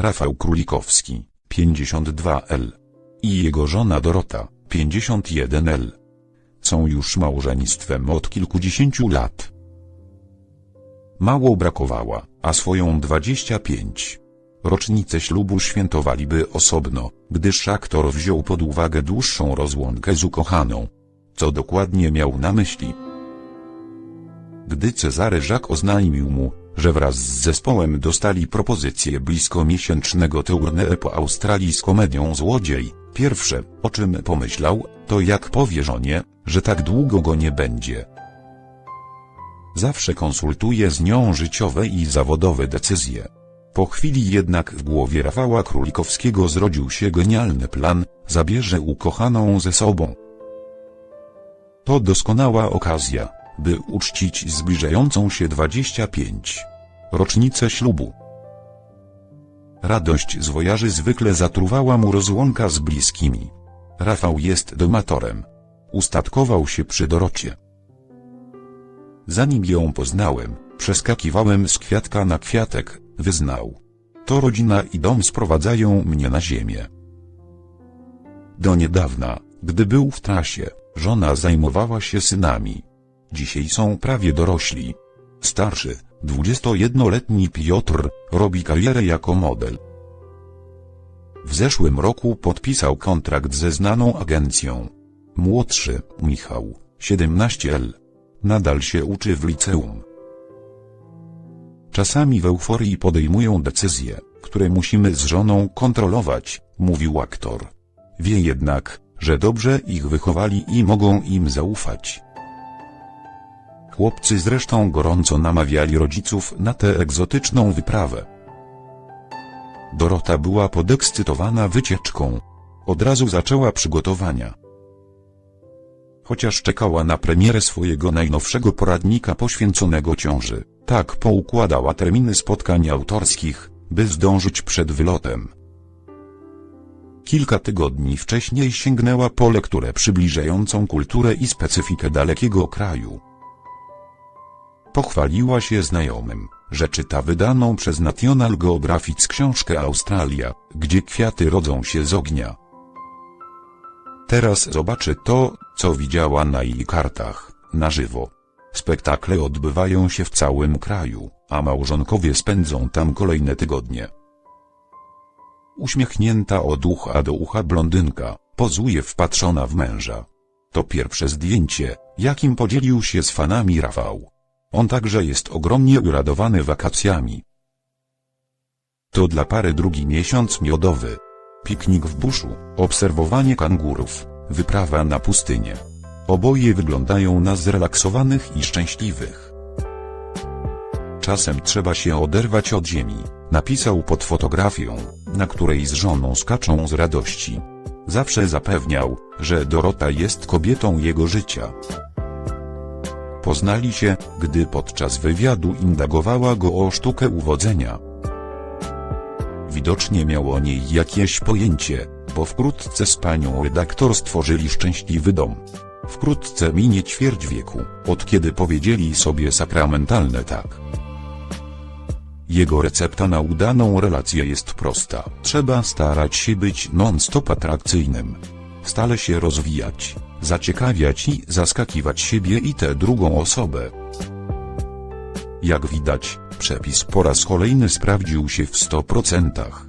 Rafał Królikowski, 52L. I jego żona Dorota, 51L. Są już małżeństwem od kilkudziesięciu lat. Mało brakowała, a swoją 25. Rocznicę ślubu świętowaliby osobno, gdyż aktor wziął pod uwagę dłuższą rozłąkę z ukochaną. Co dokładnie miał na myśli? Gdy Cezary Jacques oznajmił mu, że wraz z zespołem dostali propozycję bliskomiesięcznego tournée po Australii z komedią Złodziej, pierwsze, o czym pomyślał, to jak powie żonie, że tak długo go nie będzie. Zawsze konsultuje z nią życiowe i zawodowe decyzje. Po chwili jednak w głowie Rafała Królikowskiego zrodził się genialny plan, zabierze ukochaną ze sobą. To doskonała okazja, by uczcić zbliżającą się 25. rocznicę ślubu. Radość z zwykle zatruwała mu rozłąka z bliskimi. Rafał jest domatorem. Ustatkował się przy Dorocie. Zanim ją poznałem, przeskakiwałem z kwiatka na kwiatek, wyznał. To rodzina i dom sprowadzają mnie na ziemię. Do niedawna, gdy był w trasie, żona zajmowała się synami. Dzisiaj są prawie dorośli. Starszy, 21-letni Piotr, robi karierę jako model. W zeszłym roku podpisał kontrakt ze znaną agencją. Młodszy, Michał, 17L. Nadal się uczy w liceum. Czasami w euforii podejmują decyzje, które musimy z żoną kontrolować, mówił aktor. Wie jednak, że dobrze ich wychowali i mogą im zaufać. Chłopcy zresztą gorąco namawiali rodziców na tę egzotyczną wyprawę. Dorota była podekscytowana wycieczką. Od razu zaczęła przygotowania. Chociaż czekała na premierę swojego najnowszego poradnika poświęconego ciąży, tak poukładała terminy spotkań autorskich, by zdążyć przed wylotem. Kilka tygodni wcześniej sięgnęła po lekturę przybliżającą kulturę i specyfikę dalekiego kraju. Pochwaliła się znajomym, że czyta wydaną przez National Geographic książkę Australia, gdzie kwiaty rodzą się z ognia. Teraz zobaczy to, co widziała na jej kartach, na żywo. Spektakle odbywają się w całym kraju, a małżonkowie spędzą tam kolejne tygodnie. Uśmiechnięta od ucha do ucha blondynka, pozuje wpatrzona w męża. To pierwsze zdjęcie, jakim podzielił się z fanami Rafał. On także jest ogromnie uradowany wakacjami. To dla pary drugi miesiąc miodowy. Piknik w buszu, obserwowanie kangurów, wyprawa na pustynię. Oboje wyglądają na zrelaksowanych i szczęśliwych. Czasem trzeba się oderwać od ziemi, napisał pod fotografią, na której z żoną skaczą z radości. Zawsze zapewniał, że Dorota jest kobietą jego życia. Poznali się, gdy podczas wywiadu indagowała go o sztukę uwodzenia. Widocznie miał o niej jakieś pojęcie, bo wkrótce z panią redaktor stworzyli szczęśliwy dom. Wkrótce minie ćwierć wieku, od kiedy powiedzieli sobie sakramentalne tak. Jego recepta na udaną relację jest prosta. Trzeba starać się być non-stop atrakcyjnym. Stale się rozwijać, zaciekawiać i zaskakiwać siebie i tę drugą osobę. Jak widać, przepis po raz kolejny sprawdził się w 100%.